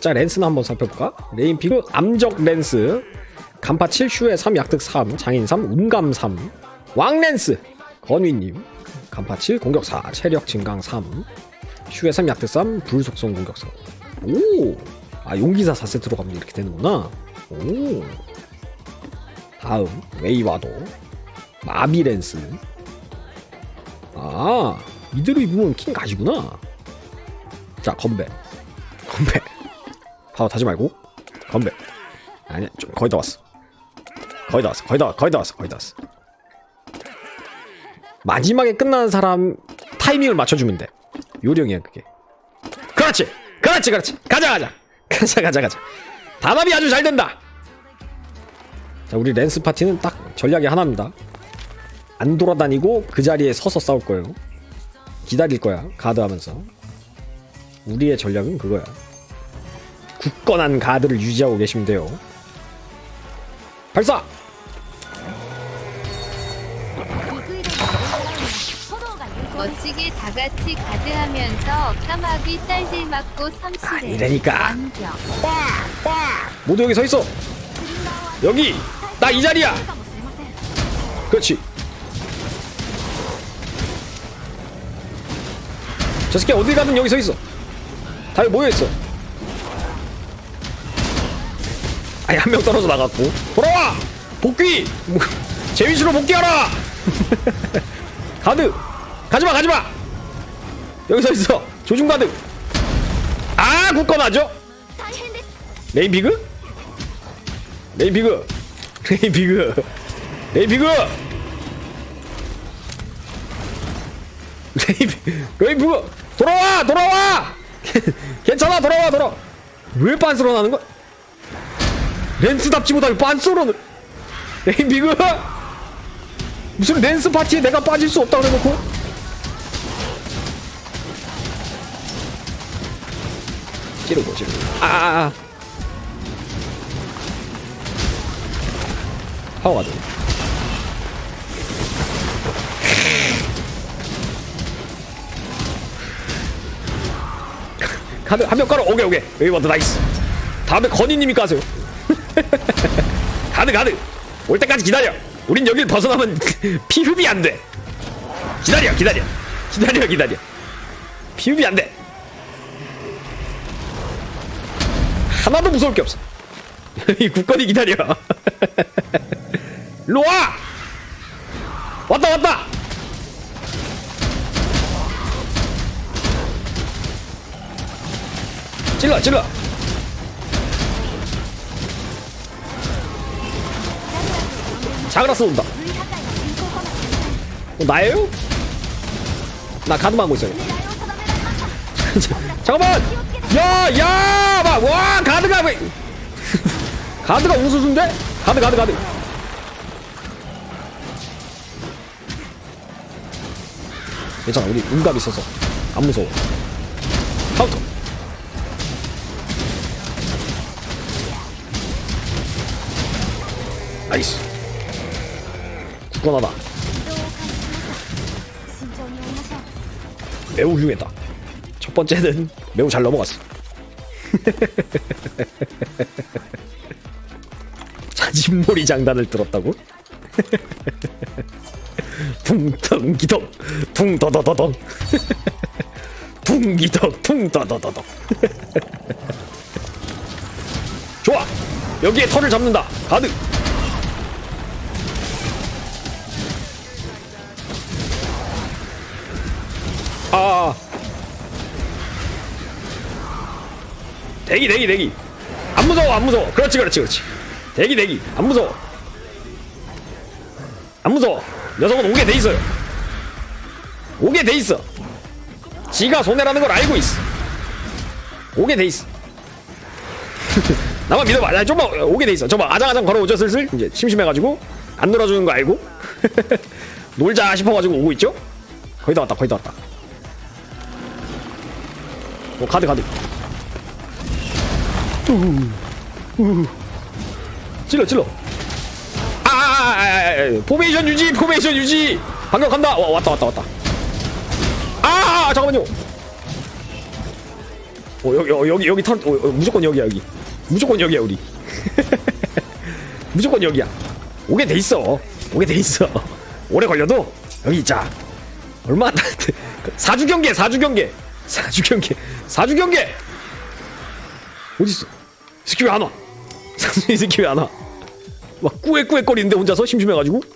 각자 랜스나 한번 살펴볼까? 레인피그 암적 랜스 간파 7 슈에 3 약득 3 장인 3 운감 3 왕랜스 건위님 간파 7 공격 4 체력 증강 3 슈에 3 약득 3 불속성 공격 4 오! 아 용기사 4세트로 가면 이렇게 되는구나. 오! 다음 웨이와도 마비랜스. 아 미드로 입으면 킹 가시구나. 자 건배. 건배 파워 타지 말고. 건배. 아니야 좀 거의 다 왔어. 거의 다 왔어. 거의 다 거의 다 왔어. 거의 다 왔어. 마지막에 끝나는 사람 타이밍을 맞춰주면 돼. 요령이야 그게. 그렇지! 그렇지 그렇지! 가자 가자! 가자 가자 가자. 단합이 아주 잘 된다! 자 우리 랜스 파티는 딱 전략이 하나입니다. 안 돌아다니고 그 자리에 서서 싸울 거예요. 기다릴 거야 가드하면서. 우리의 전략은 그거야 굳건한 가드를 유지하고 계시면 돼요. 발사! 멋지게 다 같이 가드하면서 까마귀 딸들 맞고 삼시래. 이러니까. 완벽. 모두 여기 서 있어. 여기! 나 이 자리야! 그렇지. 저 새끼 어디 가든 여기 서 있어. 다 모여 있어 아니 한 명 떨어져 나갔고. 돌아와! 복귀! 제 위치로 복귀하라! 가드! 가지마 가지마! 여기 서 있어. 조준 가드. 아 굳건하죠? 레인 비그? 레인 비그. 레인 비그. 레인 비그! 레인 비 레인 비그. 돌아와! 돌아와! 괜찮아 돌아와 돌아. 왜 빤스러 나는 거야 렌스답지 못하게 빤스러는 레인 비그 무슨 렌스 파티에 내가 빠질 수 없다고 해놓고? 찌르고 찌르고. 아아아. 파워가 돼. 가드 한명 깔아. 오케이 여기 와도 나이스. 다음에 건희님이 까세요 가드 가드. 올 때까지 기다려. 우린 여길 벗어나면 피흡이 안돼. 기다려 기다려. 기다려 기다려. 피흡이 안돼. 하나도 무서울 게 없어. 이 국건이 기다려. 와! 왔다 왔다! 찔러 찔러 자그라스 온다 어, 나예요? 나 가드만 하고 있어요 잠깐만! 야! 야! 막, 와! 가드가 왜 가드가 우수수인데? 가드 가드 가드 괜찮아 우리 운갑 있어서 안 무서워 카운터 나이스 굳건하다. 매우 훌륭했다. 첫 번째는 매우 잘 넘어갔어. 자진몰이 장단을 들었다고? 퉁퉁기덕 퉁더더더덩. 퉁기덕 퉁더더더덩. 좋아! 여기에 털을 잡는다. 가드 아 대기 대기 대기. 안 무서워 안 무서워. 그렇지 그렇지 그렇지. 대기 대기. 안 무서워. 안 무서워. 녀석은 오게 돼 있어요. 오게 돼 있어. 지가 손해라는 걸 알고 있어. 오게 돼 있어. 나만 믿어봐. 야, 좀만 오게 돼 있어. 저봐 아장아장 걸어오죠 슬슬? 이제 심심해가지고. 안 놀아주는 거 알고? 놀자 싶어가지고 오고 있죠? 거의 다 왔다 거의 다 왔다 오 가드 가드. 우후 우후 찔러 찔러. 아, 아, 아, 아, 포메이션 유지, 포메이션 유지. 방금 간다. 와, 왔다, 왔다, 왔다. 아, 아, 아 잠깐만요. 어 여기 어, 여기 여기 턴 어, 어, 무조건 여기야 여기. 무조건 여기야 우리. 무조건 여기야. 오게 돼 있어. 오게 돼 있어. 오래 걸려도 여기 있자. 얼마 안 남았대 사주 경계 사주 경계 사주 경계 사주 경계 어딨어 새끼 왜 안 와? 사주 이 새끼 왜 안 와? 막 꾸액꾸액거리는데 혼자서 심심해가지고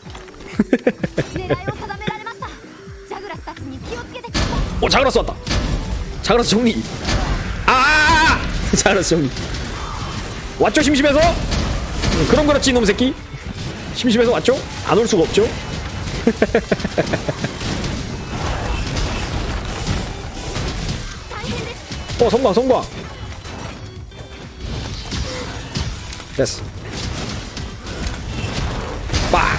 어 자그라스 왔다 자그라스 정리 아, 아, 아, 아! 자그라스 정리 왔죠 심심해서? 그럼 그렇지 이놈 새끼 심심해서 왔죠? 안 올 수가 없죠? 어 성광 성광. 됐어. 빡!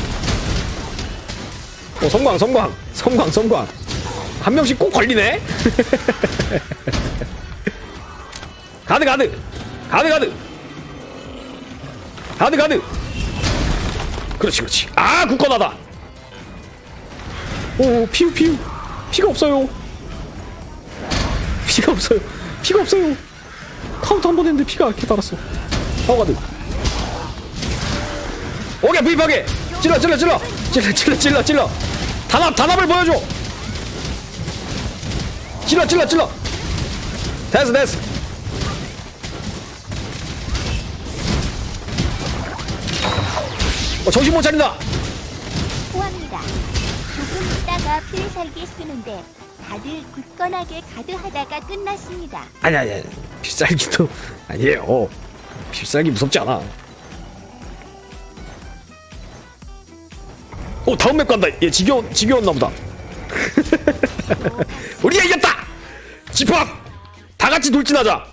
어 성광 성광. 성광 성광. 한 명씩 꼭 걸리네? 가드 가드. 가드 가드. 가드 가드. 그렇지 그렇지. 아 굳건하다. 오 피우 피우 피가 없어요. 피가 없어요 피가 없어요. 카운트 한번 했는데 피가 이렇게 달았어 파워 가드 오케이 부입하게 찔러 찔러 찔러. 찔러 찔러 찔러 찔러. 단합 단합을 보여줘. 찔러 찔러 찔러. 됐어 됐어. 어, 정신 못 차린다. 포함니다. 조금 있다가 필살기 쓰는데 다들 굳건하게 가드하다가 끝났습니다. 아니 아니 아니. 필살기도 아니에요. 필살기 무섭지 않아. 오 다음 맵 간다. 얘 지겨운 지겨웠나 보다. 우리가 이겼다! 집합! 다 같이 돌진하자.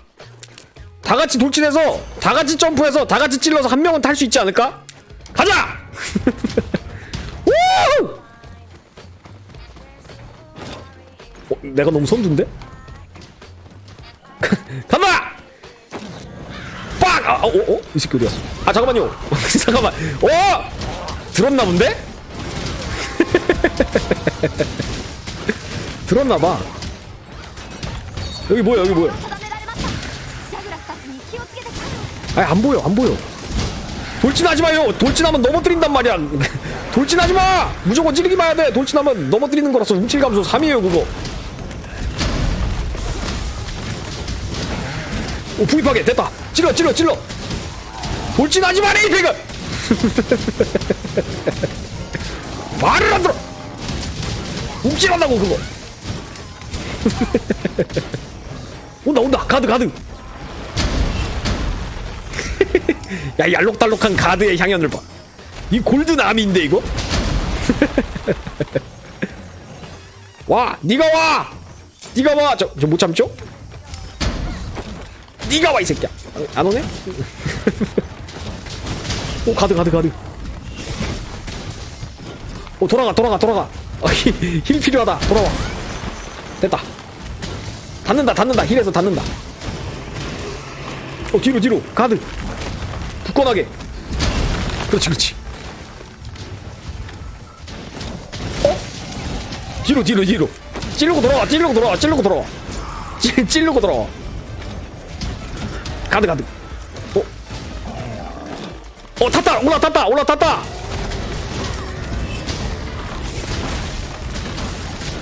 다 같이 돌진해서 다 같이 점프해서 다 같이 찔러서 한 명은 탈 수 있지 않을까? 가자 어, 내가 너무 선두인데? 간다! 빡! 아, 어, 어? 이 새끼 어디야? 아, 잠깐만요. 잠깐만. 어! 들었나 본데? 들었나 봐. 여기 뭐야, 여기 뭐야. 아니, 안 보여, 안 보여. 돌진하지 마요! 돌진하면 넘어뜨린단 말이야! 돌진하지 마! 무조건 찌르기만 해야 돼! 돌진하면 넘어뜨리는 거라서 움찔감소 3이에요, 그거. 오, 부입하게 됐다. 찔러, 찔러, 찔러. 돌진하지 마래, 이 배가! 말을 안 들어! 움찔한다고, 그거. 온다, 온다. 가드, 가드. 야, 이 알록달록한 가드의 향연을 봐. 이 골든 아미인데 이거? 와, 네가 와. 네가 와. 저저 못 참죠? 네가 와 이 새끼야. 어, 안 오네? 오, 가드 가드 가드. 오, 돌아가 돌아가 돌아가. 어, 힐, 힐 필요하다. 돌아와. 됐다. 닿는다 닿는다. 힐에서 닿는다. 어, 뒤로 뒤로. 가드. 굳건하게 그렇지 그렇지 어? 뒤로 뒤로 뒤로 찌르고 돌아와 찌르고 돌아와 찌르고 돌아와 찌, 찌르고 돌아와 가드 가드 어? 어 탔다! 올라탔다! 올라탔다!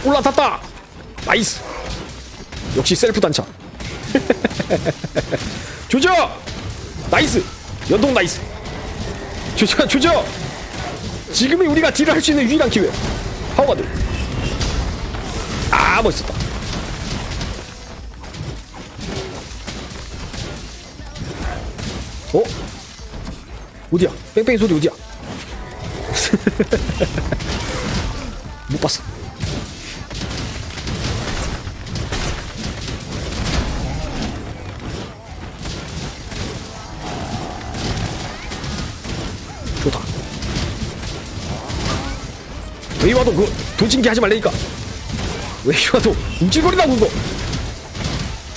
올라탔다! 나이스! 역시 셀프 단차. 조져 나이스! 연동 나이스! 조져 조져 지금이 우리가 딜을 할 수 있는 유일한 기회. 파워가드 아 멋있었다 어? 어디야 뺑뺑이 소리 어디야 못 봤어 좋다. 왜 와도 그 돌진기 하지 말라니까. 왜 와도 움찔거리다고 그거.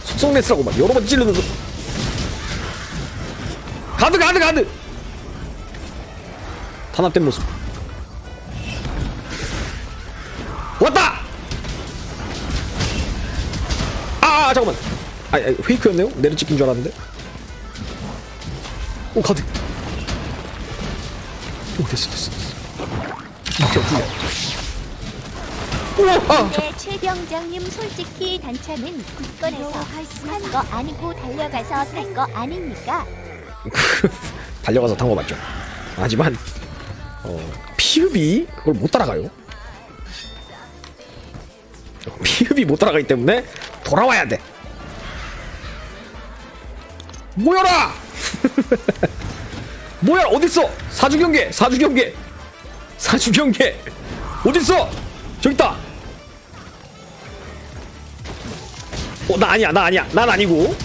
속성네스라고 막 여러 번 찌르는 거. 가드 가드 가드. 탄압된 모습. 왔다. 아, 아 잠깐만. 아, 아 페이크였네요? 내려 찍힌 줄 알았는데. 오 가드. 오 됐어 됐어 됐어. 우와! 네, 최병장님 솔직히 단차는 굳건해서 산거 아니고 달려가서 산 거 아닙니까? 달려가서 탄 거 맞죠? 하지만 어, 피흡이 그걸 못 따라가요. 피흡이 못 따라가기 때문에 돌아와야 돼. 모여라! 모여라 어딨어? 사주 경계, 사주 경계, 사주 경계 어딨어? 저기 있다. 어, 나 아니야, 나 아니야, 난 아니고.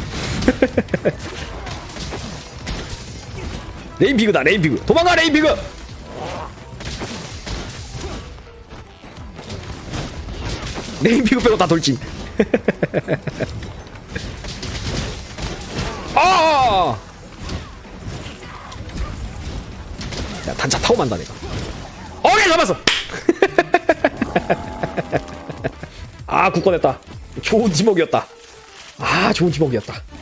레인피그다 레인피그. 도망가 레인피그! 레인피그 빼고 다 돌진. 아! 야 단차 타고 만다 내가 어게 잡았어! 아 굳건했다. 좋은 지목이었다. 아 좋은 지목이었다. 오